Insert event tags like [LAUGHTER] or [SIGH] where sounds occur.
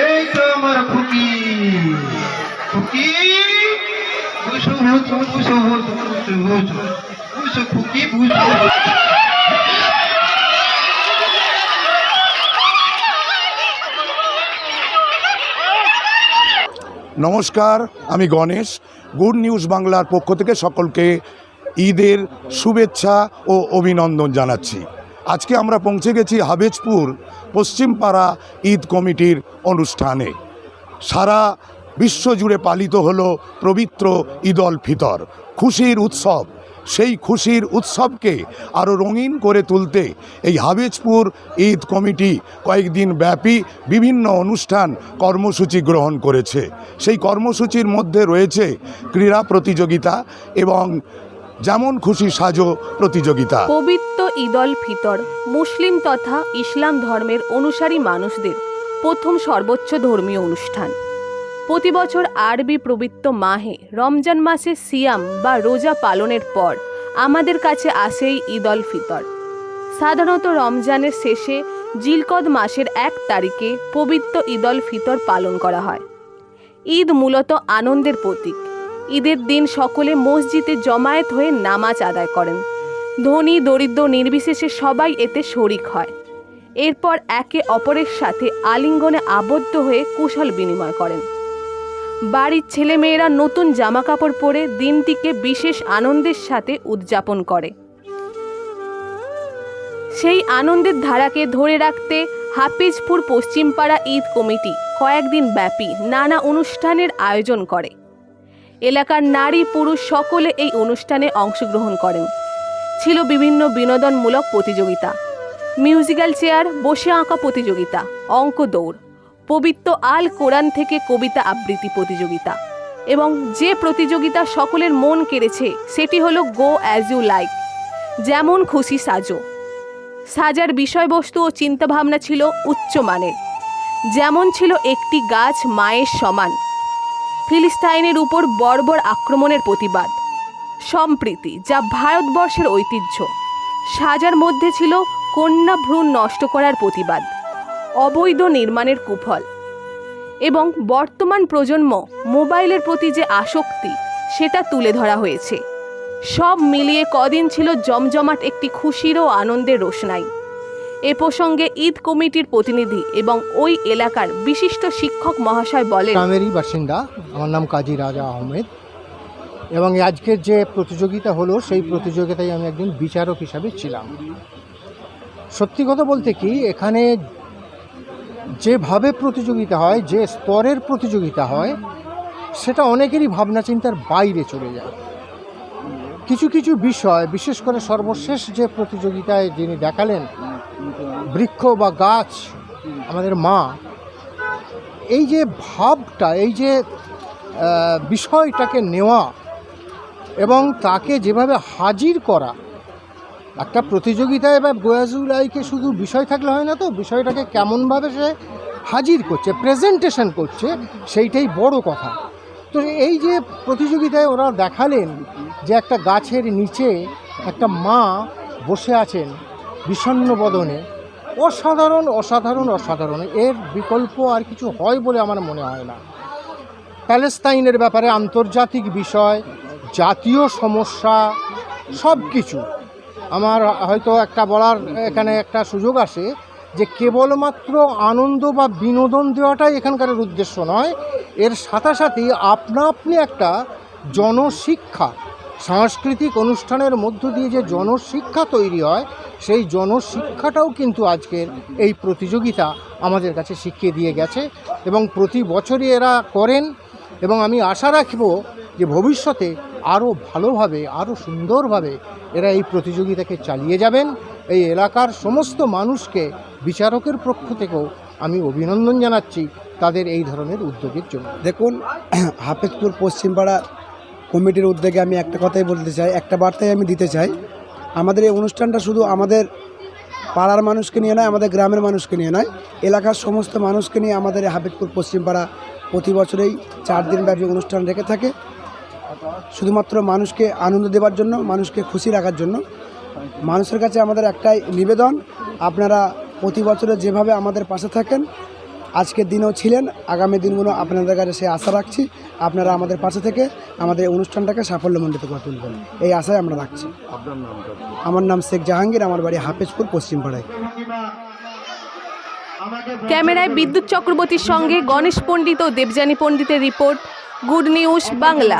এই তো আমার খুকি। খুকি? বুঝো বুঝো বুঝো বুঝো বুঝো বুঝো বুঝো খুকি বুঝো নমস্কার, আমি গণেশ। গুড নিউজ বাংলার পক্ষ থেকে সকলকে ঈদের শুভেচ্ছা ও অভিনন্দন জানাচ্ছি। আজকে আমরা পৌঁছে গেছি হাবেজপুর পশ্চিমপাড়া ঈদ কমিটির অনুষ্ঠানে। সারা বিশ্ব জুড়ে পালিত হলো পবিত্র ঈদ অল ফিতর। খুশির উৎসব, সেই খুশির উৎসবকে আরও রঙিন করে তুলতে এই হাবেজপুর ঈদ কমিটি কয়েকদিন ব্যাপী বিভিন্ন অনুষ্ঠান, কর্মসূচি গ্রহণ করেছে। সেই কর্মসূচির মধ্যে রয়েছে ক্রীড়া প্রতিযোগিতা এবং যেমন খুশি সাজো প্রতিযোগিতা। পবিত্র ঈদল ফিতর, মুসলিম তথা ইসলাম ধর্মের অনুসারী মানুষদের প্রথম সর্বোচ্চ ধর্মীয় অনুষ্ঠান। প্রতি বছর আরবি পবিত্র মাহে রমজান মাসে সিয়াম বা রোজা পালনের পর আমাদের কাছে আসে এই ঈদল ফিতর। সাধারণত রমজানের শেষে জিলকদ মাসের এক তারিখে পবিত্র ঈদল ফিতর পালন করা হয়। ঈদ মূলত আনন্দের প্রতীক। ঈদের দিন সকলে মসজিদে জমায়েত হয়ে নামাজ আদায় করেন। ধনী, দরিদ্র, নির্বিশেষে সবাই এতে শরিক হয়। এরপর একে অপরের সাথে আলিঙ্গনে আবদ্ধ হয়ে কুশল বিনিময় করেন। বাড়ির ছেলেমেয়েরা নতুন জামাকাপড় পরে দিনটিকে বিশেষ আনন্দের সাথে উদযাপন করে। সেই আনন্দের ধারাকে ধরে রাখতে হাফিজপুর পশ্চিমপাড়া ঈদ কমিটি কয়েকদিন ব্যাপী নানা অনুষ্ঠানের আয়োজন করে। এলাকার নারী, পুরুষ সকলে এই অনুষ্ঠানে অংশগ্রহণ করেন। ছিল বিভিন্ন বিনোদনমূলক প্রতিযোগিতা। মিউজিক্যাল চেয়ার, বসে আঁকা প্রতিযোগিতা, অঙ্ক দৌড়, পবিত্র আল কোরআন থেকে কবিতা আবৃত্তি প্রতিযোগিতা এবং যে প্রতিযোগিতা সকলের মন কেড়েছে, সেটি হলো গো অ্যাজ ইউ লাইক যেমন খুশি সাজো। সাজার বিষয়বস্তু ও চিন্তাভাবনা ছিল উচ্চমানের যেমন ছিল একটি গাছ মায়ের সমান। ফিলিস্তাইনের উপর বর্বর আক্রমণের প্রতিবাদ। সম্প্রীতি, যা ভারতবর্ষের ঐতিহ্য, সাজার মধ্যে ছিল কন্যা ভ্রূণ নষ্ট করার প্রতিবাদ, অবৈধ নির্মাণের কুফল এবং বর্তমান প্রজন্ম মোবাইলের প্রতি যে আসক্তি, সেটা তুলে ধরা হয়েছে। সব মিলিয়ে কদিন ছিল জমজমাট একটি খুশির ও আনন্দের রোশনাই। এ প্রসঙ্গে ঈদ কমিটির প্রতিনিধি এবং ওই এলাকার বিশিষ্ট শিক্ষক মহাশয় বলেন, গ্রামেরই বাসিন্দা, আমার নাম কাজী রাজা আহমেদ। এবং আজকের যে প্রতিযোগিতা হলো, সেই প্রতিযোগিতায় আমি একজন বিচারক হিসাবে ছিলাম। সত্যি কথা বলতে কি, এখানে যেভাবে প্রতিযোগিতা হয়, যে স্তরের প্রতিযোগিতা হয়, সেটা অনেকেরই ভাবনা চিন্তার বাইরে চলে যায়। কিছু কিছু বিষয়, বিশেষ করে সর্বশেষ যে প্রতিযোগিতায় যিনি দেখালেন, বৃক্ষ বা গাছ, আমাদের মা, এই যে ভাবটা, এই যে বিষয়টাকে নেওয়া এবং তাকে যেভাবে হাজির করা, একটা প্রতিযোগিতায় বা গোয়াজুলাইকে শুধু বিষয় থাকলে হয় না তো, বিষয়টাকে কেমনভাবে সে হাজির করছে প্রেজেন্টেশন করছে, সেইটাই বড় কথা। তো এই যে প্রতিযোগিতায় ওরা দেখালেন যে একটা গাছের নিচে একটা মা বসে আছেন বিষণ্ন বদনে, অসাধারণ অসাধারণ অসাধারণ, এর বিকল্প আর কিছু হয় বলে আমার মনে হয় না। প্যালেস্তাইনের ব্যাপারে আন্তর্জাতিক বিষয়, জাতীয় সমস্যা, সব কিছু। আমার হয়তো একটা বলার এখানে একটা সুযোগ আসে যে কেবলমাত্র আনন্দ বা বিনোদন দেওয়াটাই এখানকার উদ্দেশ্য নয় এর সাথে সাথে আপনা আপনি একটা জনশিক্ষা, সাংস্কৃতিক অনুষ্ঠানের মধ্য দিয়ে যে জনশিক্ষা তৈরি হয়, সেই জনশিক্ষাটাও কিন্তু আজকের এই প্রতিযোগিতা আমাদের কাছে শিখিয়ে দিয়ে গেছে এবং প্রতি বছরই এরা করেন এবং আমি আশা রাখব যে ভবিষ্যতে আরও ভালোভাবে, আরও সুন্দরভাবে এরা এই প্রতিযোগিতাকে চালিয়ে যাবেন। এই এলাকার সমস্ত মানুষকে, বিচারকের পক্ষ থেকেও আমি অভিনন্দন জানাচ্ছি তাদের এই ধরনের উদ্যোগের জন্য। দেখুন, [CLEARS THROAT] হাফেজপুর পশ্চিমপাড়া কমিটির উদ্যোগে আমি একটা কথাই বলতে চাই, একটা বার্তাই আমি দিতে চাই। আমাদের এই অনুষ্ঠানটা শুধু আমাদের পাড়ার মানুষকে নিয়ে নয়, আমাদের গ্রামের মানুষকে নিয়ে নয়, এলাকার সমস্ত মানুষকে নিয়ে আমাদের হাফেজপুর পশ্চিমপাড়া প্রতি বছরেই চার দিনব্যাপী অনুষ্ঠান রেখে থাকে। শুধুমাত্র মানুষকে আনন্দ দেওয়ার জন্য, মানুষকে খুশি রাখার জন্য। মানুষের কাছে আমাদের একটাই নিবেদন, আপনারা প্রতি বছরে যেভাবে আমাদের পাশে থাকেন আজকের দিনেও ছিলেন আগামী দিনগুলো আপনাদের কাছে সে আশা রাখছি আপনারা আমাদের পাশে থেকে আমাদের এই অনুষ্ঠানটাকে সাফল্যমণ্ডিত করে তুলবেন। এই আশায় আমরা রাখছি। আমার নাম শেখ জাহাঙ্গীর আমার বাড়ি হাফেজপুর পশ্চিমপাড়ায় ক্যামেরায় বিদ্যুৎ চক্রবর্তীর সঙ্গে গণেশ পণ্ডিত ও দেবযানী পণ্ডিতের রিপোর্ট গুড নিউজ বাংলা।